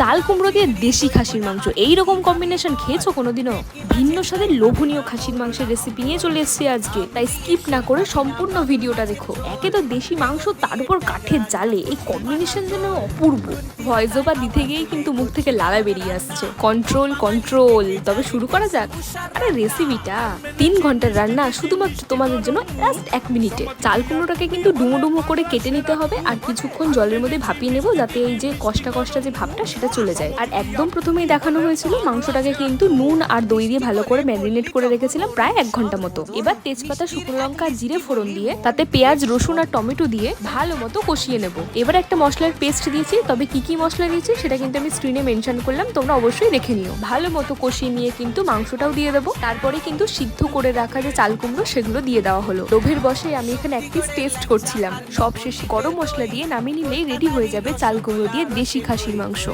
চাল কুমড়ো দিয়ে দেশি খাসির মাংস। এই রকম কম্বিনেশন খেয়েছো কোনোদিনও? ভিন্ন স্বাদের লোভনীয় খাসির মাংসের রেসিপি নিয়ে চলে এসেছি আজকে। তাই স্কিপ না করে সম্পূর্ণ ভিডিওটা দেখো। একে তো দেশি মাংস, তার উপর কাঠের জালে। এই কম্বিনেশন যেন অপূর্ব। ভয়েস ওভার দিতে গিয়েই কিন্তু মুখ থেকে লালা বেরিয়ে আসছে। কন্ট্রোল কন্ট্রোল তবে শুরু করা যাক। আরে রেসিপিটা তিন ঘণ্টার রান্না শুধুমাত্র তোমাদের জন্য জাস্ট এক মিনিটে। চাল কুমড়োটাকে কিন্তু ডুমো ডুমো করে কেটে নিতে হবে আর কিছুক্ষণ জলের মধ্যে ভাপিয়ে নেব, যাতে এই যে কষ্টা কষ্টা যে ভাবটা, সেটা চলে যায়। আর একদম প্রথমেই দেখানো হয়েছিল মাংসটাকে কিন্তু নুন আর দই দিয়ে ভালো করে ম্যারিনেট করে রেখেছিলাম প্রায় এক ঘণ্টা মতো। এবার তেজপাতা, শুকনো লঙ্কা, জিরে ফোড়ন দিয়ে তাতে পেঁয়াজ, রসুন আর টমেটো দিয়ে ভালো মতো কষিয়ে নেব। এবার একটা মশলার পেস্ট দিয়েছি, তবে কি কি মশলা দিয়েছি সেটা কিন্তু আমি স্ক্রিনে মেনশন করলাম, তোমরা অবশ্যই দেখে নিও। ভালো মতো কষিয়ে নিয়ে কিন্তু মাংসটাও দিয়ে দেবো। তারপরে কিন্তু সিদ্ধ করে রাখা যে চাল কুমড়ো, সেগুলো দিয়ে দেওয়া হলো। লোভের বসে আমি এখানে এক পিস টেস্ট করছিলাম। সব শেষে গরম মশলা দিয়ে নামিয়ে নিলেই রেডি হয়ে যাবে চাল কুমড়ো দিয়ে দেশি খাসির মাংস।